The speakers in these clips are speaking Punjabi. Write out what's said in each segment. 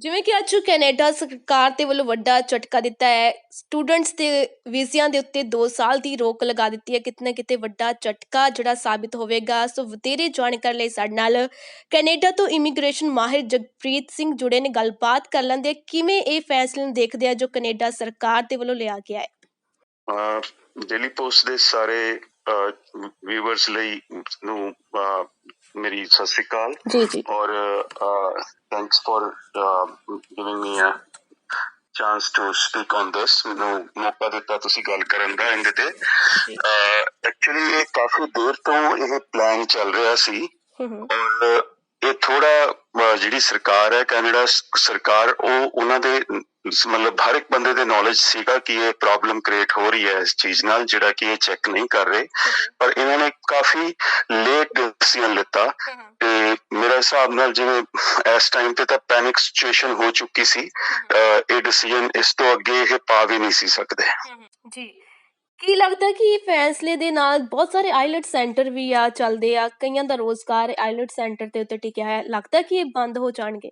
ਜਿਵੇਂ ਕਿ ਅੱਜ ਕੈਨੇਡਾ ਸਰਕਾਰ ਦੇ ਵੱਲੋਂ ਵੱਡਾ ਝਟਕਾ ਦਿੱਤਾ ਹੈ, ਸਟੂਡੈਂਟਸ ਦੇ ਵੀਜ਼ਿਆਂ ਦੇ ਉੱਤੇ 2 ਸਾਲ ਦੀ ਰੋਕ ਲਗਾ ਦਿੱਤੀ ਹੈ, ਕਿਤੇ ਕਿਤੇ ਵੱਡਾ ਝਟਕਾ ਜਿਹੜਾ ਸਾਬਿਤ ਹੋਵੇਗਾ। ਸੋ ਵਧੇਰੇ ਜਾਣਕਾਰੀ ਲਈ ਸਾਡੇ ਨਾਲ ਕੈਨੇਡਾ ਤੋਂ ਇਮੀਗ੍ਰੇਸ਼ਨ ਮਾਹਿਰ ਜਗਪ੍ਰੀਤ ਸਿੰਘ ਜੁੜੇ ਨੇ, ਗੱਲਬਾਤ ਕਰ ਲੈਂਦੇ ਕਿਵੇਂ ਇਹ ਫੈਸਲੇ ਨੂੰ ਦੇਖਦੇ ਆ ਜੋ ਕੈਨੇਡਾ ਸਰਕਾਰ ਦੇ ਵੱਲੋਂ ਲਿਆ ਗਿਆ ਹੈ? ਡੇਲੀ ਪੋਸਟ ਦੇ ਸਾਰੇ ਵੀਵਰਸ ਲਈ ਨੂੰ ਮੇਰੀ ਸਤਿ ਸ੍ਰੀ ਅਕਾਲ। ਜੀ ਜੀ। ਔਰ thanks for giving me a chance to speak on this ਮੈਨੂੰ ਮੌਕਾ ਦਿੱਤਾ ਤੁਸੀਂ ਗੱਲ ਕਰਨ ਦਾ ਇਹਦੇ ਤੇ। ਐਕਚੁਅਲੀ ਇਹ ਕਾਫੀ ਦੇਰ ਤੋਂ ਇਹ ਪਲਾਨ ਚੱਲ ਰਿਹਾ ਸੀ। ਔਰ ਇਹ ਥੋੜਾ ਜਿਹੜੀ ਸਰਕਾਰ ਹੈ ਕੈਨੇਡਾ ਸਰਕਾਰ ਉਹ ਉਹਨਾਂ ਦੇ ਮਤਲਬ ਹਰ ਇੱਕ ਬੰਦੇ ਦੇ ਨੌਲੇਜ ਸੀਗਾ ਕਿ ਇਹ ਪ੍ਰੋਬਲਮ ਕ੍ਰੀਏਟ ਹੋ ਰਹੀ ਹੈ ਇਸ ਚੀਜ਼ ਨਾਲ ਜਿਹੜਾ ਕਿ ਇਹ ਚੈੱਕ ਨਹੀਂ ਕਰ ਰਹੇ। ਪਰ ਇਹਨਾਂ ਨੇ ਕਾਫੀ ਲੇਟ ਡਿਸੀਜਨ ਲਿੱਤਾ। ਤੇ ਮੇਰੇ ਹਿਸਾਬ ਨਾਲ ਜਿਵੇਂ ਇਸ ਟਾਈਮ ਤੇ ਤਾਂ ਪੈਨਿਕ ਸਿਚੁਏਸ਼ਨ ਹੋ ਚੁੱਕੀ ਸੀ। ਇਹ ਡਿਸੀਜਨ ਇਸ ਤੋਂ ਅੱਗੇ ਇਹ ਪਾ ਵੀ ਨਹੀਂ ਸੀ ਸਕਦੇ। ਜੀ। ਕੀ ਲੱਗਦਾ ਕਿ ਇਹ ਫੈਸਲੇ ਦੇ ਨਾਲ ਬਹੁਤ ਸਾਰੇ ਆਈਲਟ ਸੈਂਟਰ ਵੀ ਆ ਚੱਲਦੇ ਆ ਕਈਆਂ ਦਾ ਰੋਜ਼ਗਾਰ ਆਈਲਟ ਸੈਂਟਰ ਤੇ ਉੱਤੇ ਟਿਕਿਆ ਹੈ ਲੱਗਦਾ ਕਿ ਇਹ ਬੰਦ ਹੋ ਜਾਣਗੇ?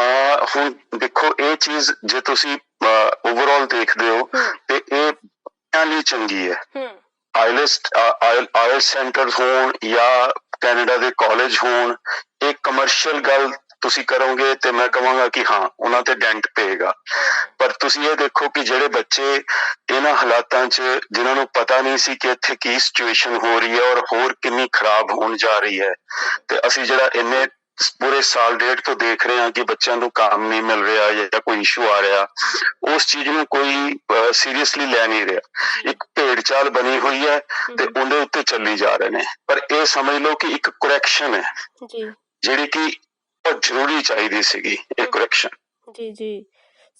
ਆ ਹੁਣ ਦੇਖੋ ਇਹ ਚੀਜ਼ ਜੇ ਤੁਸੀਂ ਓਵਰਆਲ ਦੇਖਦੇ ਹੋ ਤੇ ਇਹ ਲਈ ਚੰਗੀ ਹੈ। ਆਇਲ ਸੈਂਟਰ ਹੋਣ ਜਾਂ ਕੈਨੇਡਾ ਦੇ ਕਾਲਜ ਹੋਣ ਇਹ ਕਮਰਸ਼ੀਅਲ ਗੱਲ ਤੁਸੀਂ ਕਰੋਗੇ ਤੇ ਮੈਂ ਕਹਾਂਗਾ ਕਿ ਹਾਂ ਉਹਨਾਂ ਤੇ ਡੈਂਟ ਪਏਗਾ। ਪਰ ਤੁਸੀਂ ਇਹ ਦੇਖੋ ਕਿ ਜਿਹੜੇ ਬੱਚੇ ਇਹਨਾਂ ਹਾਲਾਤਾਂ 'ਚ ਜਿਨ੍ਹਾਂ ਨੂੰ ਪਤਾ ਨਹੀਂ ਸੀ ਕਿ ਇੱਥੇ ਕੀ ਸਿਚੁਏਸ਼ਨ ਹੋ ਰਹੀ ਹੈ ਔਰ ਹੋਰ ਕਿੰਨੀ ਖਰਾਬ ਹੋਣ ਜਾ ਰਹੀ ਹੈ ਤੇ ਅਸੀਂ ਜਿਹੜਾ ਇੰਨੇ ਪੂਰੇ ਸਾਲ ਡੇਢ ਤੋਂ ਦੇਖ ਰਹੇ ਹਾਂ ਕਿ ਬੱਚਿਆਂ ਨੂੰ ਕੰਮ ਨਹੀਂ ਮਿਲ ਰਿਹਾ ਜਾਂ ਕੋਈ ਇਸ਼ੂ ਆ ਰਿਹਾ ਉਸ ਚੀਜ਼ ਨੂੰ ਕੋਈ ਸੀਰੀਅਸਲੀ ਲੈ ਨਹੀਂ ਰਿਹਾ। ਇੱਕ ਭੇਡ ਚਾਲ ਬਣੀ ਹੋਈ ਹੈ ਤੇ ਉਹਦੇ ਉੱਤੇ ਚੱਲੀ ਜਾ ਰਹੇ ਨੇ। ਪਰ ਇਹ ਸਮਝ ਲਓ ਕਿ ਇੱਕ ਕਰੈਕਸ਼ਨ ਹੈ। ਜੀ। ਜਿਹੜੀ ਕਿ ਬਹੁਤ ਜ਼ਰੂਰੀ ਚਾਹੀਦੀ ਸੀਗੀ ਇਹ ਕਰੈਕਸ਼ਨ ਜੀ ਜੀ।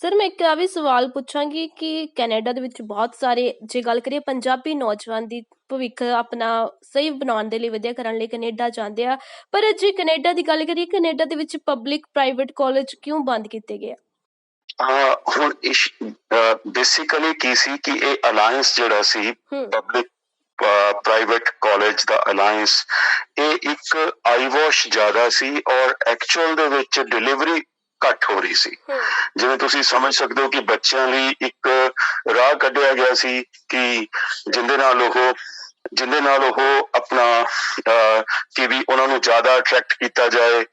ਸਰ ਮੈਂ ਇੱਕ ਆ ਵੀ ਸਵਾਲ ਪੁੱਛਾਂਗੀ ਕਿ ਕੈਨੇਡਾ ਦੇ ਵਿੱਚ ਬਹੁਤ ਸਾਰੇ ਜੇ ਗੱਲ ਕਰੀਏ ਪੰਜਾਬੀ ਨੌਜਵਾਨ ਦੀ ਭਵਿੱਖ ਆਪਣਾ ਸਹੀ ਬਣਾਉਣ ਦੇ ਲਈ ਵਧੀਆ ਕਰਨ ਲਈ ਕੈਨੇਡਾ ਜਾਂਦੇ ਆ। ਪਰ ਜੇ ਕੈਨੇਡਾ ਦੀ ਗੱਲ ਕਰੀਏ ਕੈਨੇਡਾ ਦੇ ਵਿੱਚ ਪਬਲਿਕ ਪ੍ਰਾਈਵੇਟ ਕਾਲਜ ਕਿਉਂ ਬੰਦ ਕੀਤੇ ਗਏ ਆ? ਹਾਂ ਹੁਣ ਬੇਸਿਕਲੀ ਕੀ ਸੀ ਕਿ ਇਹ ਅਲਾਈਅੰਸ ਜਿਹੜਾ ਸੀ ਪਬਲਿਕ ਪ੍ਰਾਈਵੇਟ ਕਾਲਜ ਦਾ ਅਲਾਈਅੰਸ ਇਹ ਇੱਕ ਆਈਵਾਸ਼ ਜ਼ਿਆਦਾ ਸੀ ਔਰ ਐਕਚੁਅਲ ਦੇ ਵਿੱਚ ਡਿਲੀਵਰੀ ਘੱਟ ਹੋ ਰਹੀ ਸੀ। ਜਿਵੇਂ ਤੁਸੀਂ ਸਮਝ ਸਕਦੇ ਹੋ ਕਿ ਬੱਚਿਆਂ ਲਈ ਇੱਕ ਰਾਹ ਕੱਢਿਆ ਗਿਆ ਸੀ ਕਿ ਜਿੰਦੇ ਨਾਲ ਉਹ ਜਿੰਦੇ ਨਾਲ ਉਹ ਆਪਣਾ ਕਿ ਵੀ ਉਹਨਾਂ ਨੂੰ ਜ਼ਿਆਦਾ ਅਟਰੈਕਟ ਕੀਤਾ ਜਾਏ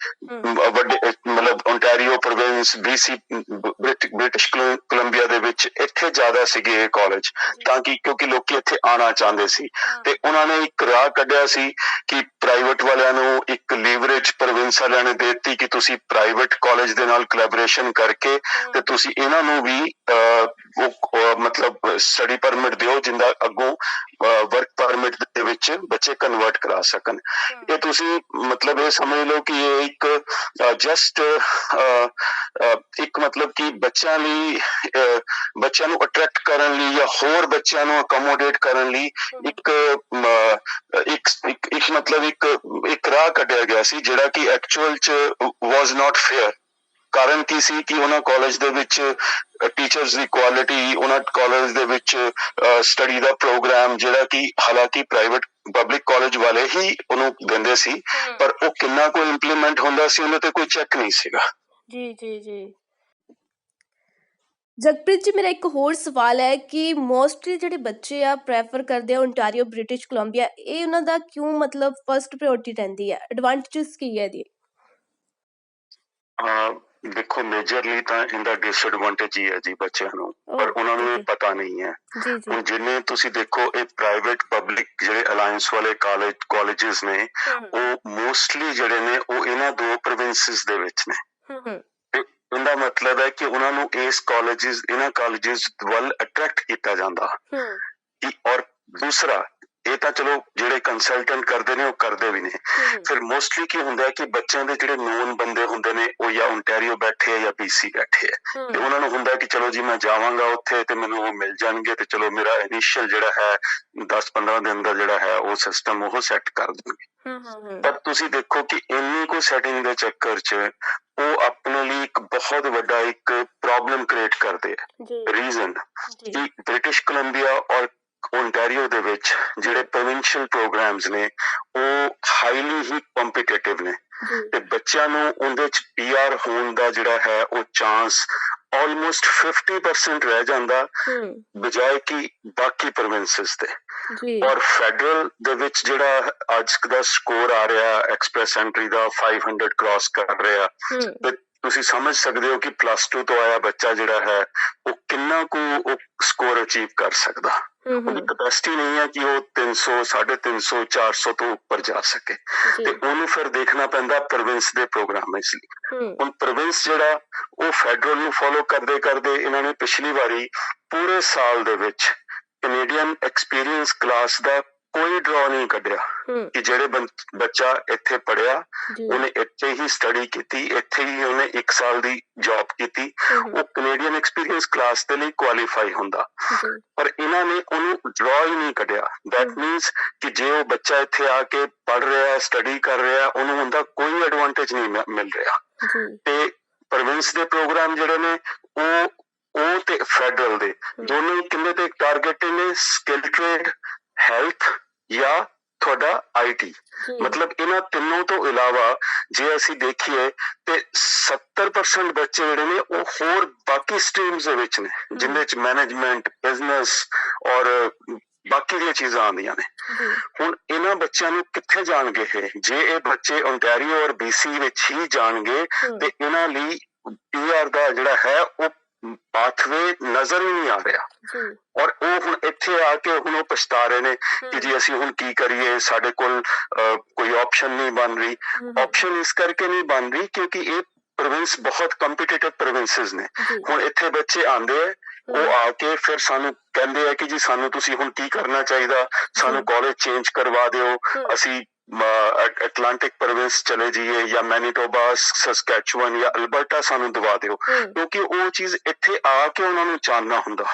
ਵੱਡੇ ਮਤਲਬ ਓਨਟਾਰੀਓ ਪ੍ਰੋਵਿੰਸ ਬੀਸੀ ਬ੍ਰਿਟਿਸ਼ ਕੋਲੰ- ਕੋਲੰਬੀਆ ਦੇ ਵਿੱਚ ਇੱਥੇ ਜ਼ਿਆਦਾ ਸੀਗੇ ਇਹ ਕਾਲਜ ਤਾਂ ਕਿ ਕਿਉਂਕਿ ਲੋਕੀ ਇੱਥੇ ਆਣਾ ਚਾਹੁੰਦੇ ਸੀ। ਤੇ ਉਹਨਾਂ ਨੇ ਇੱਕ ਰਾਹ ਕੱਢਿਆ ਸੀ ਕਿ ਪ੍ਰਾਈਵੇਟ ਵਾਲਿਆਂ ਨੂੰ ਇੱਕ ਲੀਵਰੇਜ ਪ੍ਰੋਵਿੰਸ ਵਾਲਿਆਂ ਨੇ ਦਿੱਤੀ ਕਿ ਤੁਸੀਂ ਪ੍ਰਾਈਵੇਟ ਕਾਲਜ ਦੇ ਨਾਲ ਕੋਲੈਬੋਰੇਸ਼ਨ ਕਰਕੇ ਤੇ ਤੁਸੀਂ ਇਹਨਾਂ ਨੂੰ ਵੀ ਉਹ ਮਤਲਬ ਸਟੱਡੀ ਪਰਮਿਟ ਦਿਓ ਜਿੰਦਾ ਅੱਗੋਂ ਵਰਕ ਪਰਮਿਟ ਦੇ ਵਿੱਚ ਬੱਚੇ ਕਨਵਰਟ ਕਰਾ ਸਕਣ। ਇਹ ਤੁਸੀਂ ਮਤਲਬ ਇਹ ਸਮਝ ਲਓ ਕਿ ਇਹ ਇੱਕ ਜਸਟ ਇੱਕ ਮਤਲਬ ਕਿ ਬੱਚਿਆਂ ਲਈ ਬੱਚਿਆਂ ਨੂੰ ਅਟਰੈਕਟ ਕਰਨ ਲਈ ਜਾਂ ਹੋਰ ਬੱਚਿਆਂ ਨੂੰ ਅਕੋਮੋਡੇਟ ਕਰਨ ਲਈ ਇੱਕ ਇੱਕ ਇੱਕ ਮਤਲਬ ਇੱਕ ਇੱਕ ਰਾਹ ਕੱਢਿਆ ਗਿਆ ਸੀ ਜਿਹੜਾ ਕਿ ਐਕਚੁਅਲ ਚ ਵਾਸ ਨਾਟ ਫੇਅਰ ਕਾਰਨ ਕੀ ਸੀ ਕਿ ਉਹਨਾਂ ਕਾਲਜ ਦੇ ਵਿੱਚ ਟੀਚਰਸ ਦੀ ਕੁਆਲਿਟੀ ਉਹਨਾਂ ਕਾਲਜ ਦੇ ਵਿੱਚ ਸਟੱਡੀ ਦਾ ਪ੍ਰੋਗਰਾਮ ਜਿਹੜਾ ਕਿ ਹਾਲਾਂਕਿ ਪ੍ਰਾਈਵੇਟ ਪਬਲਿਕ ਕਾਲਜ ਵਾਲੇ ਹੀ ਉਹਨੂੰ ਦਿੰਦੇ ਸੀ ਪਰ ਉਹ ਕਿੰਨਾ ਕੋ ਇੰਪਲੀਮੈਂਟ ਹੁੰਦਾ ਸੀ ਉਹਦੇ ਤੇ ਕੋਈ ਚੈੱਕ ਨਹੀਂ ਸੀਗਾ। ਜੀ ਜੀ ਜੀ। ਜਗਪ੍ਰੀਤ ਜੀ ਮੇਰਾ ਇੱਕ ਹੋਰ ਸਵਾਲ ਹੈ ਕਿ ਮੋਸਟਲੀ ਜਿਹੜੇ ਬੱਚੇ ਆ ਪ੍ਰੈਫਰ ਕਰਦੇ ਆ ਓਨਟਾਰੀਓ ਬ੍ਰਿਟਿਸ਼ ਕੋਲੰਬੀਆ ਇਹ ਉਹਨਾਂ ਦਾ ਕਿਉਂ ਮਤਲਬ ਫਰਸਟ ਪ੍ਰਾਇੋਰਟੀ ਰਹਿੰਦੀ ਹੈ? ਐਡਵਾਂਟੇਜਸ ਕੀ ਹੈ ਅਹ ਦੇਖੋ ਮੇਜਰਲੀ ਤਾਂ ਇਹਦਾ ਡਿਸਐਡਵਾਂਟੇਜ ਹੀ ਹੈ ਜੀ ਬੱਚਿਆਂ ਨੂੰ ਪਰ ਉਹਨਾਂ ਨੂੰ ਇਹ ਪਤਾ ਨਹੀਂ ਹੈ। ਹੁਣ ਜਿੰਨੇ ਤੁਸੀਂ ਦੇਖੋ ਇਹ ਪ੍ਰਾਈਵੇਟ ਪਬਲਿਕ ਜਿਹੜੇ ਅਲਾਈਅੰਸ ਵਾਲੇ ਕਾਲਜ ਕਾਲਜਸ ਨੇ ਉਹ ਮੋਸਟਲੀ ਜਿਹੜੇ ਨੇ ਉਹ ਇਹਨਾਂ ਦੋ ਪ੍ਰੋਵਿੰਸਸ ਦੇ ਵਿੱਚ ਨੇ। ਇਹਦਾ ਮਤਲਬ ਹੈ ਕਿ ਉਹਨਾਂ ਨੂੰ ਇਸ ਕਾਲਜਸ ਇਹਨਾਂ ਕਾਲਜਸ ਵੱਲ ਅਟਰੈਕਟ ਕੀਤਾ ਜਾਂਦਾ। ਔਰ ਦੂਸਰਾ ਇਹ ਤਾਂ ਚਲੋ ਜਿਹੜੇ ਕੰਸਲਟੈਂਟ ਕਰਦੇ ਨੇ ਉਹ ਕਰਦੇ ਵੀ ਨੇ। ਫਿਰ ਮੋਸਟਲੀ ਕੀ ਹੁੰਦਾ ਹੈ ਕਿ ਬੱਚਿਆਂ ਦੇ ਜਿਹੜੇ ਨੋਨ ਬੰਦੇ ਹੁੰਦੇ ਨੇ ਉਹ ਜਾਂ ਓਨਟਾਰੀਓ ਬੈਠੇ ਆ ਜਾਂ BC ਬੈਠੇ ਆ। ਤੇ ਉਹਨਾਂ ਨੂੰ ਹੁੰਦਾ ਕਿ ਚਲੋ ਜੀ ਮੈਂ ਜਾਵਾਂਗਾ ਉੱਥੇ ਤੇ ਮੈਨੂੰ ਉਹ ਮਿਲ ਜਾਣਗੇ ਤੇ ਚਲੋ ਮੇਰਾ ਇਨੀਸ਼ੀਅਲ ਜਿਹੜਾ ਹੈ 10-15 ਦਿਨ ਦਾ ਜਿਹੜਾ ਹੈ ਉਹ ਸਿਸਟਮ ਉਹ ਸੈੱਟ ਕਰ ਦੇਣਗੇ। ਹੂੰ ਪਰ ਤੁਸੀਂ ਦੇਖੋ ਕਿ ਇੰਨੀ ਕੋ ਸੈਟਿੰਗ ਦੇ ਚੱਕਰ 'ਚ ਉਹ ਆਪਣੇ ਲਈ ਇੱਕ ਬਹੁਤ ਵੱਡਾ ਇੱਕ ਪ੍ਰੋਬਲਮ ਕ੍ਰੀਏਟ ਕਰਦੇ ਆ। ਰੀਜ਼ਨ ਕਿ ਬ੍ਰਿਟਿਸ਼ ਕੋਲੰਬੀਆ ਔਰ ਓਨਟਾਰੀਓ ਦੇ ਵਿੱਚ ਜਿਹੜੇ ਪ੍ਰੋਵਿੰਸ਼ੀਅਲ ਪ੍ਰੋਗਰਾਮਸ ਨੇ ਉਹ ਹਾਈਲੀ ਹੀ ਕੰਪੀਟੀਟਿਵ ਨੇ। ਤੇ ਬੱਚਿਆਂ ਨੂੰ ਉਹਦੇ ਚ ਪੀਆਰ ਹੋਣ ਦਾ ਜਿਹੜਾ ਹੈ ਉਹ ਚਾਂਸ ਆਲਮੋਸਟ 50% ਰਹਿ ਜਾਂਦਾ ਬਜਾਏ ਕਿ ਬਾਕੀ ਪ੍ਰੋਵਿੰਸਸ ਤੇ। ਜੀ। ਔਰ ਫੈਡਰਲ ਦੇ ਵਿੱਚ ਜਿਹੜਾ ਅੱਜ ਦਾ ਸਕੋਰ ਆ ਰਿਹਾ ਐਕਸਪ੍ਰੈਸ ਐਂਟਰੀ ਦਾ 500 ਕ੍ਰਾਸ ਕਰ ਰਿਹਾ ਤੁਸੀਂ ਸਮਝ ਸਕਦੇ ਹੋ ਕਿ ਪਲੱਸ 2 ਤੋਂ ਆਇਆ ਬੱਚਾ ਜਿਹੜਾ ਹੈ ਉਹ ਕਿੰਨਾ ਕੁ ਉਹ ਸਕੋਰ ਅਚੀਵ ਕਰ ਸਕਦਾ। ਉਹਦੀ ਕਪੈਸਿਟੀ ਨਹੀਂ ਹੈ ਕਿ ਉਹ 300 350 400 ਤੋਂ ਉੱਪਰ ਜਾ ਸਕੇ। ਤੇ ਉਹਨੂੰ ਫਿਰ ਦੇਖਣਾ ਪੈਂਦਾ ਪ੍ਰੋਵਿੰਸ ਦੇ ਪ੍ਰੋਗਰਾਮ ਇਸ ਲਈ। ਹੁਣ ਪ੍ਰੋਵਿੰਸ ਜਿਹੜਾ ਉਹ ਫੈਡਰਲ ਨੂੰ ਫੋਲੋ ਕਰਦੇ ਕਰਦੇ ਇਹਨਾਂ ਨੇ ਪਿਛਲੀ ਵਾਰੀ ਪੂਰੇ ਸਾਲ ਦੇ ਵਿੱਚ ਕੈਨੇਡੀਅਨ ਐਕਸਪੀਰੀਅੰਸ ਕਲਾਸ ਦਾ ਕੋਈ ਡਰਾ ਨਹੀਂ ਕੱਢਿਆ ਕਿ ਜਿਹੜੇ ਬੱਚਾ ਇੱਥੇ ਪੜਿਆ ਉਹਨੇ ਇੱਥੇ ਹੀ ਸਟੱਡੀ ਕੀਤੀ ਇੱਥੇ ਹੀ ਉਹਨੇ 1 ਸਾਲ ਦੀ ਜੌਬ ਕੀਤੀ। ਉਹ ਕੈਨੇਡੀਅਨ ਐਕਸਪੀਰੀਅੰਸ ਕਲਾਸ ਦੇ ਲਈ ਕੁਆਲੀਫਾਈ ਹੁੰਦਾ। ਪਰ ਇਹਨਾਂ ਨੇ ਉਹਨੂੰ ਡਰਾ ਹੀ ਨਹੀਂ ਕੱਢਿਆ। ਦੈਟ। ਮੀਨਸ ਕਿ ਜੇ ਉਹ ਬੱਚਾ ਇੱਥੇ ਆ ਕੇ ਪੜ ਰਿਹਾ ਹੈ ਸਟੱਡੀ ਕਰ ਰਿਹਾ ਹੈ ਉਹਨੂੰ ਉਹਦਾ ਕੋਈ ਐਡਵਾਂਟੇਜ ਨਹੀਂ ਮਿਲ ਰਿਹਾ। ਤੇ ਪ੍ਰੋਵਿੰਸ ਦੇ ਪ੍ਰੋਗਰਾਮ ਜਿਹੜੇ ਨੇ ਉਹ ਉਹ ਤੇ ਫੈਡਰਲ ਦੇ। ਦੋਨੋਂ ਕਿੰਨੇ ਤੇ ਟਾਰਗੇਟਡ ਨੇ? ਸਕਿੱਲ ਟ੍ਰੇਡ ਹੈਲਥ ਜਾਂ ਤੁਹਾਡਾ ਆਈਟੀ ਮਤਲਬ ਇਹਨਾਂ ਤਿੰਨੋਂ ਤੋਂ ਇਲਾਵਾ ਜੇ ਅਸੀਂ ਦੇਖੀਏ ਤੇ 70% ਬੱਚੇ ਜਿਹੜੇ ਨੇ ਉਹ ਹੋਰ ਬਾਕੀ ਸਟਰੀਮਸ ਦੇ ਵਿੱਚ ਨੇ ਜਿਨ੍ਹਾਂ ਵਿੱਚ ਮੈਨੇਜਮੈਂਟ ਬਿਜ਼ਨਸ ਔਰ ਬਾਕੀ ਦੀਆਂ ਚੀਜ਼ਾਂ ਆਉਂਦੀਆਂ ਨੇ। ਹੁਣ ਇਹਨਾਂ ਬੱਚਿਆਂ ਨੂੰ ਕਿੱਥੇ ਜਾਣਗੇ ਇਹ? ਜੇ ਇਹ ਬੱਚੇ ਓਨਟਾਰੀਓ ਔਰ ਬੀਸੀ ਵਿੱਚ ਹੀ ਜਾਣਗੇ ਤੇ ਇਹਨਾਂ ਲਈ ਪੀਆਰ ਦਾ ਜਿਹੜਾ ਹੈ ਉਹ ਪਾਥਵੇ ਨਜ਼ਰ ਹੀ ਨਹੀਂ ਆ ਰਿਹਾ। ਔਰ ਉਹ ਹੁਣ ਇੱਥੇ ਆ ਕੇ ਹੁਣ ਉਹ ਪਛਤਾ ਰਹੇ ਨੇ ਕਿ ਜੀ ਅਸੀਂ ਹੁਣ ਕੀ ਕਰੀਏ ਸਾਡੇ ਕੋਲ ਕੋਈ ਆਪਸ਼ਨ ਨਹੀਂ ਬਣ ਰਹੀ। ਆਪਸ਼ਨ ਇਸ ਕਰਕੇ ਨਹੀਂ ਬਣ ਰਹੀ ਕਿਉਂਕਿ ਇਹ ਪ੍ਰੋਵਿੰਸ ਬਹੁਤ ਕੰਪੀਟੀਟਿਵ ਪ੍ਰੋਵਿੰਸਸ ਨੇ। ਹੁਣ ਇੱਥੇ ਬੱਚੇ ਆਂਦੇ ਆ ਉਹ ਆ ਕੇ ਫਿਰ ਸਾਨੂੰ ਕਹਿੰਦੇ ਆ ਕਿ ਜੀ ਸਾਨੂੰ ਤੁਸੀਂ ਹੁਣ ਕੀ ਕਰਨਾ ਚਾਹੀਦਾ? ਸਾਨੂੰ ਕਾਲਜ ਚੇਂਜ ਕਰਵਾ ਦਿਓ। ਅਸੀਂ ਐਟਲਾਂਟਿਕ ਪ੍ਰੋਵਿੰਸ ਚਲੇ ਜਾਈਏ ਜਾਂ ਮੈਨੀਟੋਬਾ ਸਸਕੈਚੁਅਨ ਜਾਂ ਅਲਬਰਟਾ ਸਾਨੂੰ ਦਵਾ ਦਿਓ। ਕਿਉਂਕਿ ਉਹ ਚੀਜ਼ ਇੱਥੇ ਆ ਕੇ ਉਹਨਾਂ ਨੂੰ ਜਾਣਨਾ ਹੁੰਦਾ।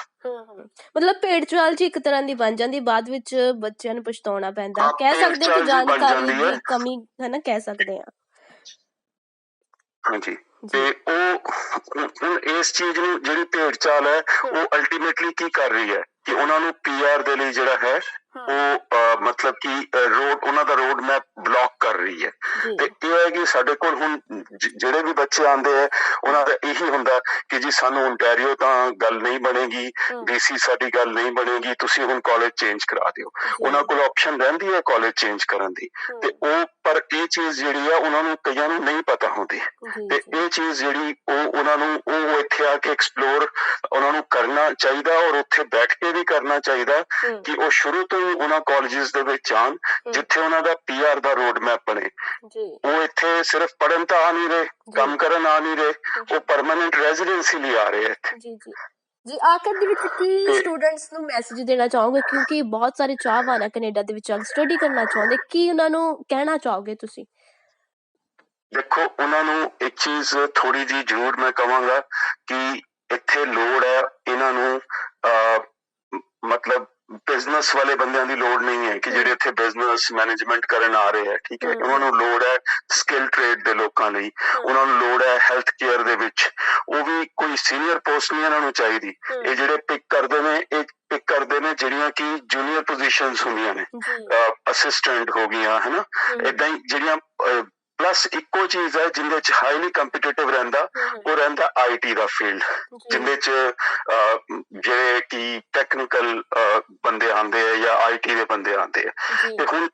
ਮਤਲਬ ਭੇਡ ਚਾਲ ਜੀ ਇੱਕ ਤਰ੍ਹਾਂ ਦੀ ਬਣ ਜਾਂਦੀ ਬਾਅਦ ਵਿੱਚ ਬੱਚਿਆਂ ਨੂੰ ਪਛਤਾਉਣਾ ਪੈਂਦਾ। ਕਹਿ ਸਕਦੇ ਕਿ ਜਾਣਕਾਰੀ। ਦੀ ਕਮੀ ਹੈ ਨਾ? ਕਹਿ ਸਕਦੇ ਹਾਂ। ਹਾਂਜੀ। ਤੇ ਉਹ ਇਸ ਚੀਜ਼ ਨੂੰ ਜਿਹੜੀ ਭੇਡ ਚਾਲ ਹੈ ਉਹ ਅਲਟੀਮੇਟਲੀ ਕੀ ਕਰ ਰਹੀ ਹੈ? ਕਿ ਉਹਨਾਂ ਨੂੰ ਪੀਆਰ ਦੇ ਲਈ ਜਿਹੜਾ ਹੈ ਉਹ ਮਤਲਬ ਕਿ ਰੋਡ ਉਹਨਾਂ ਦਾ ਰੋਡ ਮੈਪ ਬਲੌਕ ਕਰ ਰਹੀ ਹੈ। ਤੇ ਇਹ ਹੈ ਕਿ ਸਾਡੇ ਕੋਲ ਹੁਣ ਜਿਹੜੇ ਵੀ ਬੱਚੇ ਆਉਂਦੇ ਆ ਉਹਨਾਂ ਦਾ ਇਹੀ ਹੁੰਦਾ ਕਿ ਜੀ ਸਾਨੂੰ ਓਨਟਾਰੀਓ ਤਾਂ ਗੱਲ ਨਹੀਂ ਬਣੇਗੀ। ਡੀਸੀ ਸਾਡੀ ਗੱਲ ਨਹੀਂ ਬਣੇਗੀ ਤੁਸੀਂ ਹੁਣ ਕਾਲਜ ਚੇਂਜ ਕਰਾ ਦਿਓ। ਉਹਨਾਂ ਕੋਲ ਆਪਸ਼ਨ ਰਹਿੰਦੀ ਹੈ ਕਾਲਜ ਚੇਂਜ ਕਰਨ ਦੀ। ਤੇ ਉਹ ਪਰ ਇਹ ਚੀਜ਼ ਜਿਹੜੀ ਆ ਉਹਨਾਂ ਨੂੰ ਕਈਆਂ ਨੂੰ ਨਹੀਂ ਪਤਾ ਹੁੰਦੀ। ਤੇ ਇਹ ਚੀਜ਼ ਜਿਹੜੀ ਉਹ ਉਹਨਾਂ ਨੂੰ ਉਹ ਇੱਥੇ ਆ ਕੇ ਐਕਸਪਲੋਰ ਉਹਨਾਂ ਨੂੰ ਕਰਨਾ ਚਾਹੀਦਾ ਔਰ ਉੱਥੇ ਬੈਠ ਕੇ ਵੀ ਕਰਨਾ ਚਾਹੀਦਾ ਕਿ ਉਹ ਸ਼ੁਰੂ ਤੋਂ ਉਹਨਾਂ ਕਾਲਜਸ ਦੇ ਵਿੱਚ ਆਉਣ ਜਿੱਥੇ ਉਹਨਾਂ ਦਾ ਪੀਆਰ ਦਾ ਰੋਡ ਮੈਪ ਬਣੇ। ਜੀ। ਉਹ ਇੱਥੇ ਸਿਰਫ ਪੜਨ ਤਾਂ ਆ ਨਹੀਂ ਰਹੇ ਕੰਮ ਕਰਨ ਆ ਨਹੀਂ ਰਹੇ ਉਹ ਪਰਮਨੈਂਟ ਰੈਜ਼ੀਡੈਂਸੀ ਲਈ ਆ ਰਹੇ ਇੱਥੇ। ਜੀ ਜੀ। ਜੀ ਆਖਰ ਦੇ ਵਿੱਚ ਕੀ ਸਟੂਡੈਂਟਸ ਨੂੰ ਮੈਸੇਜ ਦੇਣਾ ਚਾਹੋਗੇ? ਕਿਉਂਕਿ ਬਹੁਤ ਸਾਰੇ ਚਾਹਵਾਨ ਆ ਕੈਨੇਡਾ ਦੇ ਵਿੱਚ ਸਟੱਡੀ ਕਰਨਾ ਚਾਹੁੰਦੇ। ਕੀ ਉਹਨਾਂ ਨੂੰ ਕਹਿਣਾ ਚਾਹੋਗੇ ਤੁਸੀਂ? ਦੇਖੋ ਉਹਨਾਂ ਨੂੰ ਇੱਕ ਚੀਜ਼ ਥੋੜੀ ਜੀ ਜ਼ਰੂਰ ਮੈਂ ਕਹਾਂਗਾ ਕਿ ਇੱਥੇ ਲੋੜ ਹੈ ਇਹਨਾਂ ਨੂੰ ਮਤਲਬ ਬਿਜ਼ਨਸ ਵਾਲੇ ਬੰਦਿਆਂ ਦੀ ਲੋੜ ਨਹੀਂ ਹੈ ਕਿ ਜਿਹੜੇ ਇੱਥੇ ਬਿਜ਼ਨਸ ਮੈਨੇਜਮੈਂਟ ਕਰਨ ਆ ਰਹੇ ਹੈ ਠੀਕ ਹੈ। ਉਹਨਾਂ ਨੂੰ ਲੋੜ ਹੈ ਸਕਿੱਲ ਟ੍ਰੇਡ ਦੇ ਲੋਕਾਂ ਲਈ। ਉਹਨਾਂ ਨੂੰ ਲੋੜ ਹੈ ਹੈਲਥ ਕੇਅਰ ਦੇ ਵਿੱਚ। ਉਹ ਵੀ ਕੋਈ ਸੀਨੀਅਰ ਪੋਸਟ ਨਹੀਂ ਇਹਨਾਂ ਨੂੰ ਚਾਹੀਦੀ। ਇਹ ਜਿਹੜੇ ਪਿਕ ਕਰਦੇ ਨੇ ਇਹ ਪਿਕ ਕਰਦੇ ਨੇ ਜਿਹੜੀਆਂ ਕਿ ਜੂਨੀਅਰ ਪੋਜੀਸ਼ਨਸ ਹੁੰਦੀਆਂ ਨੇ। ਅਸਿਸਟੈਂਟ ਹੋ ਗਈਆਂ ਹਨਾ? ਇਦਾਂ ਹੀ ਜਿਹੜੀਆਂ ਪਲੱਸ ਇੱਕੋ ਚੀਜ਼ ਹੈ ਜਿੰਦੇ ਚ ਹਾਈਲੀ ਕੰਪੀਟੀਟਿਵ ਰਹਿੰਦਾ ਉਹ ਰਹਿੰਦਾ ਆਈਟੀ ਦਾ ਫੀਲਡ ਜਿੰਦੇ ਚ ਜਿਹੜੇ ਕਿ ਟੈਕਨੀਕਲ ਬੰਦੇ ਆਉਂਦੇ ਆ ਜਾਂ ਆਈਟੀ ਦੇ ਬੰਦੇ ਆਉਂਦੇ ਆ। ਤੇ ਹੁਣ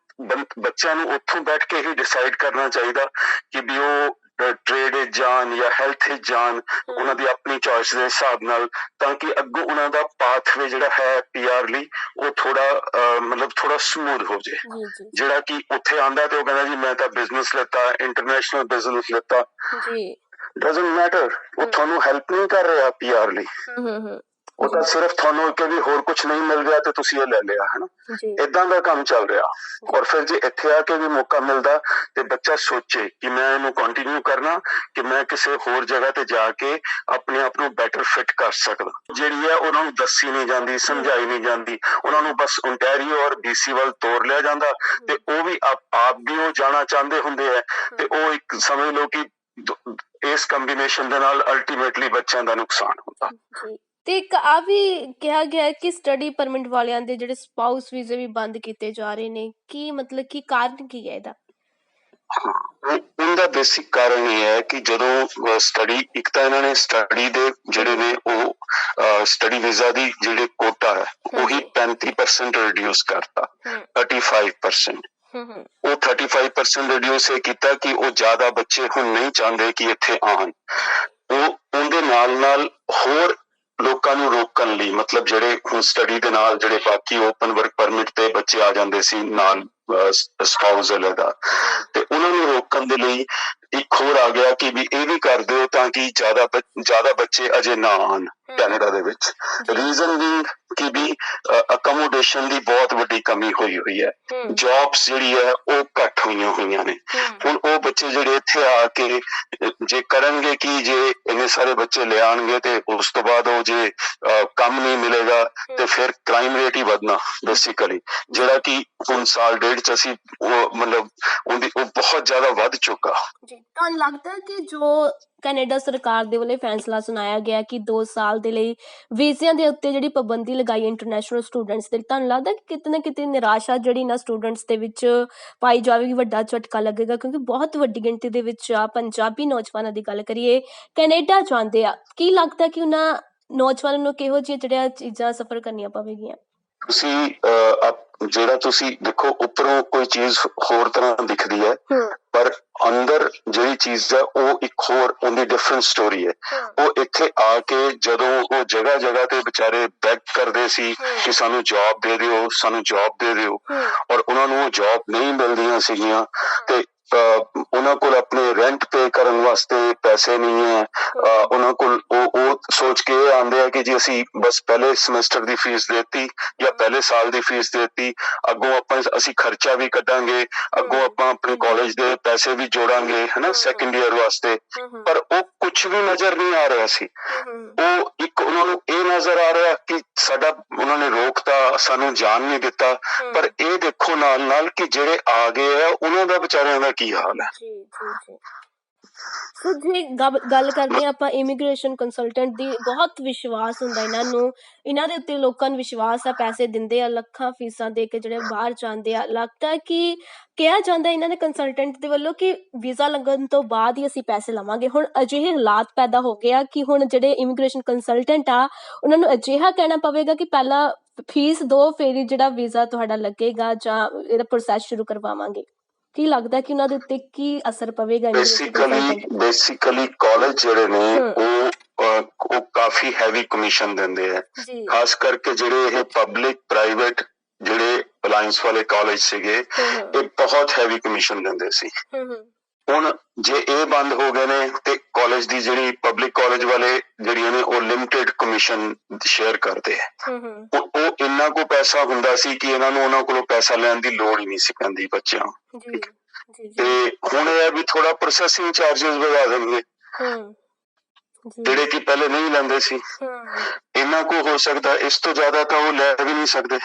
ਬੱਚਿਆਂ ਨੂੰ ਉੱਥੋਂ ਬੈਠ ਕੇ ਹੀ ਡਿਸਾਈਡ ਕਰਨਾ ਚਾਹੀਦਾ ਕਿ ਵੀ ਉਹ ਟ੍ਰੇਡ ਜਾਣ ਜਾਂ ਹੈਲਥ ਜਾਣ ਉਹਨਾਂ ਦੀ ਆਪਣੀ ਚੋਇਸ ਦੇ ਹਿਸਾਬ ਨਾਲ ਤਾਂ ਕਿ ਅੱਗੋਂ ਉਹਨਾਂ ਦਾ ਪਾਥਵੇ ਜਿਹੜਾ ਹੈ ਪੀਆਰ ਲਈ ਉਹ ਥੋੜਾ ਮਤਲਬ ਥੋੜਾ ਸਮੂਥ ਹੋ ਜੀ ਜਿਹੜਾ ਕਿ ਉੱਥੇ ਆਂਦਾ ਤੇ ਉਹ ਕਹਿੰਦਾ ਜੀ ਮੈਂ ਤਾਂ ਬਿਜ਼ਨਸ ਲੈਤਾ ਇੰਟਰਨੈਸ਼ਨਲ ਬਿਜ਼ਨਸ ਲੈਤਾ। ਜੀ। ਡਸਨਟ ਮੈਟਰ ਉਹ ਤੁਹਾਨੂੰ ਹੈਲਪ ਨਹੀਂ ਕਰ ਰਿਹਾ ਪੀਆਰ ਲਈ। ਹੂੰ ਹੂੰ। ਉਹ ਤਾਂ ਸਿਰਫ ਤੁਹਾਨੂੰ ਕਿ ਵੀ ਹੋਰ ਕੁਝ ਨਹੀਂ ਮਿਲ ਰਿਹਾ ਤੇ ਤੁਸੀਂ ਇਹ ਲੈ ਲਿਆ ਹਨਾ? ਇਦਾਂ ਦਾ ਕੰਮ ਚੱਲ ਰਿਹਾ। ਔਰ ਫਿਰ ਜੇ ਇੱਥੇ ਆ ਕੇ ਵੀ ਮੌਕਾ ਮਿਲਦਾ ਤੇ ਬੱਚਾ ਸੋਚੇ ਕਿ ਮੈਂ ਇਹਨੂੰ ਕੰਟੀਨਿਊ ਕਰਨਾ ਕਿ ਮੈਂ ਕਿਸੇ ਹੋਰ ਜਗ੍ਹਾ ਤੇ ਜਾ ਕੇ ਆਪਣੇ ਆਪ ਨੂੰ ਬੈਟਰ ਫਿਟ ਕਰ ਸਕਦਾ। ਜਿਹੜੀ ਹੈ ਉਹਨਾਂ ਨੂੰ ਦੱਸੀ ਨਹੀਂ ਜਾਂਦੀ ਸਮਝਾਈ ਨਹੀਂ ਜਾਂਦੀ। ਉਹਨਾਂ ਨੂੰ ਬਸ ਓਨਟਾਰੀਓ ਔਰ BC ਵੱਲ ਤੋਰ ਲਿਆ ਜਾਂਦਾ ਤੇ ਉਹ ਵੀ ਆਪ ਆਪ ਵੀ ਉਹ ਜਾਣਾ ਚਾਹੁੰਦੇ ਹੁੰਦੇ ਆ ਤੇ ਉਹ ਇੱਕ ਸਮਝ ਲਓ ਕਿ ਇਸ ਕੰਬੀਨੇਸ਼ਨ ਦੇ ਨਾਲ ਅਲਟੀਮੇਟਲੀ ਬੱਚਿਆਂ ਦਾ ਨੁਕਸਾਨ ਹੁੰਦਾ। ਜੀ। ਤੇ ਇੱਕ ਆ ਵੀ ਕਿਹਾ ਗਿਆ ਹੈ ਕਿ ਸਟੱਡੀ ਪਰਮਿਟ ਵਾਲਿਆਂ ਦੇ ਜਿਹੜੇ ਸਪਾਊਸ ਵੀਜ਼ੇ ਵੀ ਬੰਦ ਕੀਤੇ ਜਾ ਰਹੇ ਨੇ ਕੀ ਮਤਲਬ ਕੀ ਕਾਰਨ ਕੀ ਹੈ ਇਹਦਾ? ਉਹਦਾ ਬੇਸਿਕ ਕਾਰਨ ਇਹ ਹੈ ਕਿ ਜਦੋਂ ਸਟੱਡੀ ਇੱਕ ਤਾਂ ਇਹਨਾਂ ਨੇ ਸਟੱਡੀ ਦੇ ਜਿਹੜੇ ਨੇ ਉਹ ਸਟੱਡੀ ਵੀਜ਼ਾ ਦੀ ਜਿਹੜੇ ਕੋਟਾ ਹੈ ਉਹੀ 35% ਰਿਡਿਊਸ ਕਰਤਾ ਹੂੰ। 35% ਹੂੰ ਹੂੰ। ਉਹ 35% ਰਿਡਿਊਸ ਇਹ ਕੀਤਾ ਕਿ ਉਹ ਜ਼ਿਆਦਾ ਬੱਚੇ ਹੁਣ ਨਹੀਂ ਚਾਹੁੰਦੇ ਕਿ ਇੱਥੇ ਆਉਣ। ਉਹ ਉਹਦੇ ਨਾਲ ਨਾਲ ਹੋਰ ਲੋਕਾਂ ਨੂੰ ਰੋਕਣ ਲਈ, ਮਤਲਬ ਜਿਹੜੇ ਹੁਣ ਸਟੱਡੀ ਦੇ ਨਾਲ ਜਿਹੜੇ ਬਾਕੀ ਓਪਨ ਵਰਕ ਪਰਮਿਟ ਤੇ ਬੱਚੇ ਆ ਜਾਂਦੇ ਸੀ ਨਾਲ। ਸਪਾਊਸਲ ਦਾ ਤੇ ਉਹਨਾਂ ਨੂੰ ਰੋਕਣ ਦੇ ਲਈ ਇੱਕ ਹੋਰ ਆ ਗਿਆ ਕਿ ਵੀ ਇਹ ਵੀ ਕਰ ਦਿਓ ਤਾਂ ਕਿ ਜ਼ਿਆਦਾ ਜ਼ਿਆਦਾ ਬੱਚੇ ਅਜੇ ਨਾ ਆਉਣ ਕੈਨੇਡਾ ਦੇ ਵਿੱਚ। ਰੀਜ਼ਨ ਵੀ ਕਿ ਵੀ ਅਕਮੋਡੇਸ਼ਨ ਦੀ ਬਹੁਤ ਵੱਡੀ ਕਮੀ ਹੋਈ ਹੋਈ ਹੈ। ਹੂੰ। ਜੌਬਸ ਜਿਹੜੀ ਹੈ ਉਹ ਘੱਟ ਹੋਈਆਂ ਹੋਈਆਂ ਨੇ। ਹੂੰ। ਹੁਣ ਉਹ ਬੱਚੇ ਜਿਹੜੇ ਇੱਥੇ ਆ ਕੇ ਜੇ ਕਰਨਗੇ ਕਿ ਜੇ ਇੰਨੇ ਸਾਰੇ ਬੱਚੇ ਲੈ ਆਣਗੇ ਤੇ ਉਸ ਤੋਂ ਬਾਅਦ ਉਹ ਜੇ ਕੰਮ ਨਹੀਂ ਮਿਲੇਗਾ ਤੇ ਫਿਰ ਕ੍ਰਾਈਮ ਰੇਟ ਹੀ ਵਧਣਾ ਬੇਸਿਕਲੀ ਜਿਹੜਾ ਕਿ ਹੁਣ ਸਾਲ ਡੇਢ ਚ ਅਸੀਂ ਉਹ ਮਤਲਬ ਉਹਦੀ ਉਹ ਬਹੁਤ ਜ਼ਿਆਦਾ ਵੱਧ ਚੁੱਕਾ। ਜੀ ਤੁਹਾਨੂੰ ਲੱਗਦਾ ਕਿ ਜੋ ਕੈਨੇਡਾ ਸਰਕਾਰ ਦੇ ਵੱਲੋਂ ਫੈਸਲਾ ਸੁਣਾਇਆ ਗਿਆ ਕਿ 2 ਸਾਲ ਦੇ ਲਈ ਵੀਜ਼ਿਆਂ ਦੇ ਉੱਤੇ ਜਿਹੜੀ ਪਾਬੰਦੀ ਲਗਾਈ ਇੰਟਰਨੈਸ਼ਨਲ ਸਟੂਡੈਂਟਸ ਦੇ ਤੁਹਾਨੂੰ ਲੱਗਦਾ ਕਿ ਕਿਤੇ ਨਾ ਕਿਤੇ ਨਿਰਾਸ਼ਾ ਜਿਹੜੀ ਨਾ ਸਟੂਡੈਂਟਸ ਦੇ ਵਿੱਚ ਪਾਈ ਜਾਵੇਗੀ ਵੱਡਾ ਝਟਕਾ ਲੱਗੇਗਾ? ਕਿਉਂਕਿ ਬਹੁਤ ਵੱਡੀ ਗਿਣਤੀ ਦੇ ਵਿੱਚ ਆ ਪੰਜਾਬੀ ਨੌਜਵਾਨਾਂ ਦੀ ਗੱਲ ਕਰੀਏ ਕੈਨੇਡਾ ਜਾਂਦੇ ਆ। ਕੀ ਲੱਗਦਾ ਕਿ ਉਹਨਾਂ ਨੌਜਵਾਨਾਂ ਨੂੰ ਕਿਹੋ ਜਿਹੀਆਂ ਜਿਹੜੀਆਂ ਚੀਜ਼ਾਂ ਸਫਰ ਕਰਨੀਆਂ ਪਵੇਗੀਆਂ? ਤੁਸੀਂ ਆਪ- ਜਿਹੜਾ ਤੁਸੀਂ ਦੇਖੋ ਉੱਪਰੋਂ ਕੋਈ ਚੀਜ਼ ਹੋਰ ਤਰ੍ਹਾਂ ਦਿਖਦੀ ਹੈ ਪਰ ਅੰਦਰ ਜਿਹੜੀ ਚੀਜ਼ ਹੈ ਉਹ ਇੱਕ ਹੋਰ ਉਹਦੀ ਡਿਫਰੈਂਟ ਸਟੋਰੀ ਹੈ। ਉਹ ਇੱਥੇ ਆ ਕੇ ਜਦੋਂ ਉਹ ਜਗ੍ਹਾ ਜਗ੍ਹਾ ਤੇ ਵਿਚਾਰੇ ਬੈਕ ਕਰਦੇ ਸੀ ਕਿ ਸਾਨੂੰ ਜੌਬ ਦੇ ਦਿਓ ਸਾਨੂੰ ਜੌਬ ਦੇ ਦਿਓ। ਔਰ ਉਹਨਾਂ ਨੂੰ ਉਹ ਜੌਬ ਨਹੀਂ ਮਿਲਦੀਆਂ ਸੀਗੀਆਂ ਤੇ ਉਹਨਾਂ ਕੋਲ ਆਪਣੇ ਰੈਂਟ ਪੇ ਕਰਨ ਵਾਸਤੇ ਪੈਸੇ ਨਹੀਂ ਹੈ। ਉਹਨਾਂ ਕੋਲ ਉਹ ਉਹ ਸੋਚ ਕੇ ਆਉਂਦੇ ਆ ਕਿ ਜੀ ਅਸੀਂ ਬਸ ਪਹਿਲੇ ਸਮੈਸਟਰ ਦੀ ਫੀਸ ਦੇਤੀ ਜਾਂ ਪਹਿਲੇ ਸਾਲ ਦੀ ਫੀਸ ਦੇਤੀ। ਅੱਗੋਂ ਆਪਾਂ ਅਸੀਂ ਖਰਚਾ ਵੀ ਕੱਢਾਂਗੇ। ਅੱਗੋਂ ਆਪਾਂ ਆਪਣੇ ਕਾਲਜ ਦੇ ਪੈਸੇ ਵੀ ਜੋੜਾਂਗੇ ਹਨਾ ਸੈਕੰਡ ਇਅਰ ਵਾਸਤੇ। ਪਰ ਕੁਝ ਵੀ ਨਜ਼ਰ ਨਹੀਂ ਆ ਰਿਹਾ ਸੀ। ਉਹ ਇੱਕ ਉਹਨਾਂ ਨੂੰ ਇਹ ਨਜ਼ਰ ਆ ਰਿਹਾ ਕਿ ਸਾਡਾ ਉਹਨਾਂ ਨੇ ਰੋਕਤਾ ਸਾਨੂੰ ਜਾਣ ਨਹੀਂ ਦਿੱਤਾ। ਪਰ ਇਹ ਦੇਖੋ ਨਾਲ ਨਾਲ ਕਿ ਜਿਹੜੇ ਆ ਗਏ ਆ ਉਹਨਾਂ ਦਾ ਵਿਚਾਰਿਆਂ ਦਾ ਕੀ ਹਾਲ ਹੈ। ਜੀ ਜੀ ਜੀ। ਸੋ ਜੇ ਗੱਲ ਕਰਦੇ ਹਾਂ ਆਪਾਂ ਇਮੀਗ੍ਰੇਸ਼ਨ ਕੰਸਲਟੈਂਟ ਦੀ, ਬਹੁਤ ਵਿਸ਼ਵਾਸ ਹੁੰਦਾ ਇਹਨਾਂ ਨੂੰ। ਇਹਨਾਂ ਦੇ ਉੱਤੇ ਲੋਕਾਂ ਨੂੰ ਵਿਸ਼ਵਾਸ ਆ, ਪੈਸੇ ਦਿੰਦੇ ਆ, ਲੱਖਾਂ ਫੀਸਾਂ ਦੇ ਕੇ ਜਿਹੜੇ ਬਾਹਰ ਜਾਂਦੇ ਆ। ਲੱਗਦਾ ਕਿ ਕਿਹਾ ਜਾਂਦਾ ਇਹਨਾਂ ਦੇ ਕੰਸਲਟੈਂਟ ਦੇ ਵੱਲੋਂ ਕਿ ਵੀਜ਼ਾ ਲੱਗਣ ਤੋਂ ਬਾਅਦ ਹੀ ਅਸੀਂ ਪੈਸੇ ਲਵਾਂਗੇ। ਹੁਣ ਅਜਿਹੇ ਹਾਲਾਤ ਪੈਦਾ ਹੋ ਗਏ ਕਿ ਹੁਣ ਜਿਹੜੇ ਇਮੀਗ੍ਰੇਸ਼ਨ ਕੰਸਲਟੈਂਟ ਆ, ਉਹਨਾਂ ਨੂੰ ਅਜਿਹਾ ਕਹਿਣਾ ਪਵੇਗਾ ਕਿ ਪਹਿਲਾਂ ਫੀਸ ਦੋ ਫੇਰ ਹੀ ਜਿਹੜਾ ਵੀਜ਼ਾ ਤੁਹਾਡਾ ਲੱਗੇਗਾ ਜਾਂ ਇਹਦਾ ਪ੍ਰੋਸੈਸ ਸ਼ੁਰੂ ਕਰਵਾਵਾਂਗੇ। ਕੀ ਲੱਗਦਾ ਕਿ ਉਹਨਾਂ ਦੇ ਉੱਤੇ ਕੀ ਅਸਰ ਪਵੇਗਾ ਬੇਸਿਕਲੀ? ਬੇਸਿਕਲੀ ਕਾਲਜ ਜਿਹੜੇ ਨੇ। ਉਹ ਉਹ ਕਾਫੀ ਹੈਵੀ ਕਮਿਸ਼ਨ ਦਿੰਦੇ ਆ ਖਾਸ ਕਰਕੇ ਜਿਹੜੇ ਇਹ ਪਬਲਿਕ ਪ੍ਰਾਈਵੇਟ ਜਿਹੜੇ ਅਲਾਈਅੰਸ ਵਾਲੇ ਕਾਲਜ ਸੀਗੇ ਇਹ ਬਹੁਤ ਹੈਵੀ ਕਮਿਸ਼ਨ ਦਿੰਦੇ ਸੀ ਹੁਣ ਜੇ ਇਹ ਬੰਦ ਹੋ ਗਏ ਨੇ ਤੇ ਕਾਲਜ ਦੀ ਜਿਹੜੀ ਪਬਲਿਕ ਕਾਲਜ ਵਾਲੇ ਜਿਹੜੀਆਂ ਨੇ ਉਹ ਲਿਮਟਿਡ ਕਮਿਸ਼ਨ ਸ਼ੇਅਰ ਕਰਦੇ ਆ। ਉਹ ਇੰਨਾ ਕੋ ਪੈਸਾ ਹੁੰਦਾ ਸੀ ਕਿ ਇਹਨਾਂ ਨੂੰ ਉਹਨਾਂ ਕੋਲੋਂ ਪੈਸਾ ਲੈਣ ਦੀ ਲੋੜ ਹੀ ਨਹੀਂ ਸੀ ਪੈਂਦੀ ਬੱਚਿਆਂ ਨੂੰ। ਜੀ ਜੀ ਜੀ। ਤੇ ਹੁਣ ਇਹ ਵੀ ਥੋੜਾ ਪ੍ਰੋਸੈਸਿੰਗ ਚਾਰजेस ਵਧਾ ਦੇਣਗੇ। ਜਿਹੜੇ ਕਿ ਪਹਿਲੇ ਨਹੀਂ ਲੈਂਦੇ ਸੀ। ਇੰਨਾ ਕੋ ਹੋ ਸਕਦਾ ਇਸ ਤੋਂ ਜ਼ਿਆਦਾ ਤਾਂ ਉਹ ਲੈ ਵੀ ਨਹੀਂ ਸਕਦੇ।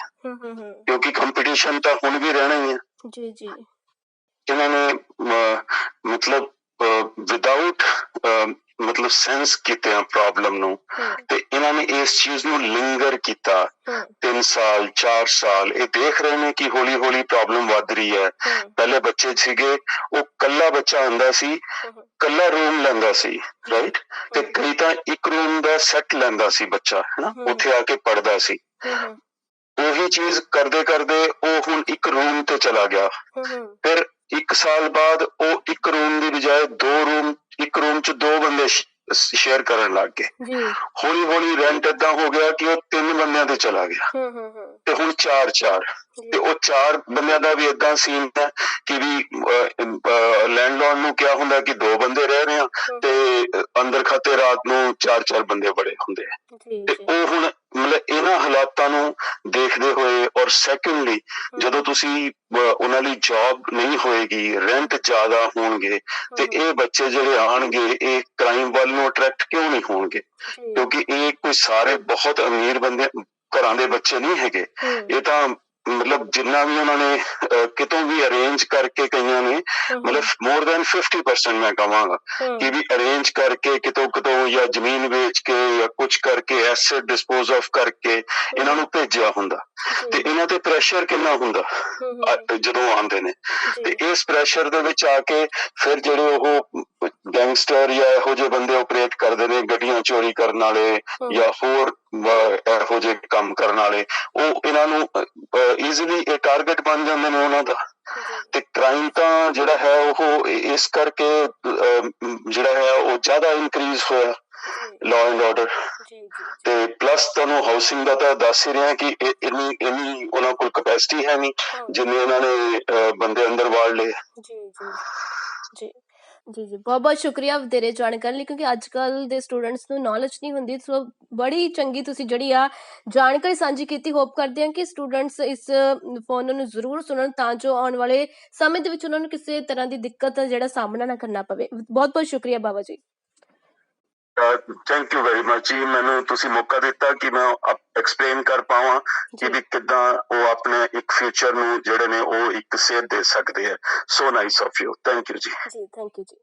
ਕਿਉਂਕਿ ਕੰਪੀਟੀਸ਼ਨ ਤਾਂ ਹੁਣ ਵੀ ਰਹਿਣਾ ਹੀ ਹੈ। ਜੀ ਜੀ। ਇਹਨਾਂ ਨੇ ਮਤਲਬ ਵਿਦਆਊਟ ਮਤਲਬ ਸੈਂਸ ਕੀਤੇ ਆ ਪ੍ਰੋਬਲਮ ਨੂੰ ਤੇ ਇਹਨਾਂ ਨੇ ਇਸ ਚੀਜ਼ ਨੂੰ ਲਿੰਗਰ ਕੀਤਾ। ਹਮ, 3 ਸਾਲ 4 ਸਾਲ ਇਹ ਦੇਖ ਰਹੇ ਨੇ ਕਿ ਹੌਲੀ ਹੌਲੀ ਪ੍ਰੋਬਲਮ ਵੱਧ ਰਹੀ ਹੈ। ਪਹਿਲੇ ਬੱਚੇ ਸੀਗੇ ਉਹ ਕੱਲਾ ਬੱਚਾ ਹੁੰਦਾ ਸੀ ਕੱਲਾ ਰੂਮ ਲੈਂਦਾ ਸੀ ਰਾਈਟ ਤੇ ਕਈ ਤਾਂ ਇੱਕ ਰੂਮ ਦਾ ਸੈੱਟ ਲੈਂਦਾ ਸੀ ਬੱਚਾ ਹੈਨਾ। ਉੱਥੇ ਆ ਕੇ ਪੜਦਾ ਸੀ। ਉਹੀ ਚੀਜ਼ ਕਰਦੇ ਕਰਦੇ ਉਹ ਹੁਣ ਇੱਕ ਰੂਮ ਤੇ ਚਲਾ ਗਿਆ। ਫਿਰ ਇੱਕ ਸਾਲ ਬਾਅਦ ਉਹ ਇੱਕ ਰੂਮ ਦੀ ਬਜਾਏ ਦੋ ਰੂਮ ਇੱਕ ਰੂਮ 'ਚ ਦੋ ਬੰਦੇ ਸ਼ੇਅਰ ਕਰਨ ਲੱਗ ਗਏ। ਜੀ। ਹੌਲੀ ਹੌਲੀ ਰੈਂਟ ਏਦਾਂ ਹੋ ਗਿਆ ਕਿ ਉਹ ਤਿੰਨ ਬੰਦਿਆਂ ਤੇ ਚਲਾ ਗਿਆ। ਤੇ ਹੁਣ ਚਾਰ ਚਾਰ। ਤੇ ਉਹ ਚਾਰ ਬੰਦਿਆਂ ਦਾ ਵੀ ਇਦਾਂ ਸੀਨ ਹੈ ਕਿ ਵੀ ਲੈਂਡਲੌਰਡ ਨੂੰ ਕਿਹਾ ਹੁੰਦਾ ਕਿ ਦੋ ਬੰਦੇ ਰਹਿ ਰਹੇ ਆ ਤੇ ਅੰਦਰ ਖਾਤੇ ਰਾਤ ਨੂੰ ਚਾਰ ਚਾਰ ਬੰਦੇ ਬੜੇ ਹੁੰਦੇ ਆ। ਤੇ ਉਹ ਹੁਣ ਮਤਲਬ ਇਹਨਾਂ ਹਾਲਾਤਾਂ ਨੂੰ ਦੇਖਦੇ ਹੋਏ ਔਰ ਸੈਕੰਡਲੀ ਜਦੋਂ ਤੁਸੀਂ ਉਹਨਾਂ ਲਈ ਜੌਬ ਨਹੀਂ ਹੋਏਗੀ ਰੈਂਟ ਜ਼ਿਆਦਾ ਹੋਣਗੇ ਤੇ ਇਹ ਬੱਚੇ ਜਿਹੜੇ ਆਣਗੇ ਇਹ ਕ੍ਰਾਈਮ ਵੱਲ ਨੂੰ ਅਟਰੈਕਟ ਕਿਉਂ ਨਹੀਂ ਹੋਣਗੇ? ਕਿਉਂਕਿ ਇਹ ਕੋਈ ਸਾਰੇ ਬਹੁਤ ਅਮੀਰ ਬੰਦੇ ਘਰਾਂ ਦੇ ਬੱਚੇ ਨਹੀਂ ਹੈਗੇ। ਇਹ ਤਾਂ ਮਤਲਬ ਜਿੰਨਾ ਵੀ ਉਹਨਾਂ ਨੇ ਕਿਤੋਂ ਵੀ ਅਰੇਂਜ ਕਰਕੇ ਕਈਆਂ ਨੇ ਮਤਲਬ ਮੋਰ ਦੈਨ 50% ਮੈਂ ਕਹਾਂਗਾ ਕਿ ਵੀ ਅਰੇਂਜ ਕਰਕੇ ਕਿਤੋਂ ਕਿਤੋਂ ਜਾਂ ਜ਼ਮੀਨ ਵੇਚ ਕੇ ਜਾਂ ਕੁਝ ਕਰਕੇ ਐਸੈਟ ਡਿਸਪੋਜ਼ ਆਫ ਕਰਕੇ ਇਹਨਾਂ ਨੂੰ ਭੇਜਿਆ ਹੁੰਦਾ। ਤੇ ਇਹਨਾਂ ਤੇ ਪ੍ਰੈਸ਼ਰ ਕਿੰਨਾ ਹੁੰਦਾ? ਜਦੋਂ ਆਉਂਦੇ ਨੇ। ਤੇ ਇਸ ਪ੍ਰੈਸ਼ਰ ਦੇ ਵਿੱਚ ਆ ਕੇ ਫਿਰ ਜਿਹੜੇ ਉਹ ਗੈਂਗਸਟਰ ਜਾਂ ਇਹੋ ਜਿਹੇ ਬੰਦੇ ਆਪਰੇਟ ਕਰਦੇ ਨੇ ਗੱਡੀਆਂ ਚੋਰੀ ਕਰਨ ਵਾਲੇ ਜਾਂ ਹੋਰ ਇਹੋ ਜਿਹੇ ਕੰਮ ਕਰਨ ਵਾਲੇ ਉਹ ਇਹਨਾਂ ਨੂੰ ਈਜ਼ੀਲੀ ਇਹ ਟਾਰਗੇਟ ਬਣ ਜਾਂਦੇ ਨੇ ਉਹਨਾਂ ਦਾ। ਤੇ ਕ੍ਰਾਈਮ ਤਾਂ ਜਿਹੜਾ ਹੈ ਉਹ ਇਸ ਕਰਕੇ ਜਿਹੜਾ ਹੈ ਉਹ ਜ਼ਿਆਦਾ ਇਨਕਰੀਜ਼ ਹੋਇਆ ਲਾਅ ਐਂਡ ਆਰਡਰ ਤੇ ਪਲੱਸ ਤੁਹਾਨੂੰ ਹਾਊਸਿੰਗ ਦਾ ਤਾਂ ਦੱਸ ਹੀ ਰਿਹਾ ਕਿ ਇਹ- ਇੰਨੀ ਇੰਨੀ ਉਹਨਾਂ ਕੋਲ ਕਪੈਸਿਟੀ ਹੈ ਨਹੀਂ ਜਿੰਨੇ ਉਹਨਾਂ ਨੇ ਬੰਦੇ ਅੰਦਰ ਵਾੜ ਲਏ। ਜੀ ਜੀ। ਜੀ। ਜੀ ਜੀ। ਬਹੁਤ ਬਹੁਤ ਸ਼ੁਕਰੀਆ ਵਧੇਰੇ ਜਾਣਕਾਰੀ ਲਈ, ਕਿਉਂਕਿ ਅੱਜ ਕੱਲ ਦੇ ਸਟੂਡੈਂਟਸ ਨੂੰ ਨੌਲੇਜ ਨਹੀਂ ਹੁੰਦੀ ਸੋ ਬੜੀ ਚੰਗੀ ਤੁਸੀਂ ਜਿਹੜੀ ਆ ਜਾਣਕਾਰੀ ਸਾਂਝੀ ਕੀਤੀ। ਹੋਪ ਕਰਦੇ ਹਾਂ ਕਿ ਸਟੂਡੈਂਟਸ ਇਸ ਫੋਨ ਨੂੰ ਜ਼ਰੂਰ ਸੁਣਨ, ਤਾਂ ਜੋ ਆਉਣ ਵਾਲੇ ਸਮੇਂ ਦੇ ਵਿੱਚ ਉਹਨਾਂ ਨੂੰ ਕਿਸੇ ਤਰ੍ਹਾਂ ਦੀ ਦਿੱਕਤ ਦਾ ਜਿਹੜਾ ਸਾਹਮਣਾ ਨਾ ਕਰਨਾ ਪਵੇ। ਬਹੁਤ ਬਹੁਤ ਸ਼ੁਕਰੀਆ Baba ji. Thank you very much ਜੀ। ਮੈਨੂੰ ਤੁਸੀਂ ਮੌਕਾ ਦਿੱਤਾ ਕਿ ਮੈਂ ਐਕਸਪਲੇਨ ਕਰ ਪਾਵਾਂ ਕਿ ਵੀ ਕਿਦਾਂ ਉਹ ਆਪਣੇ ਇੱਕ ਫਿਊਚਰ ਨੂੰ ਜਿਹੜੇ ਨੇ ਉਹ ਇੱਕ ਸੇਧ ਦੇ ਸਕਦੇ ਆ। So nice of you thank you ਜੀ। ਜੀ ਥੈਂਕ ਯੂ ਜੀ।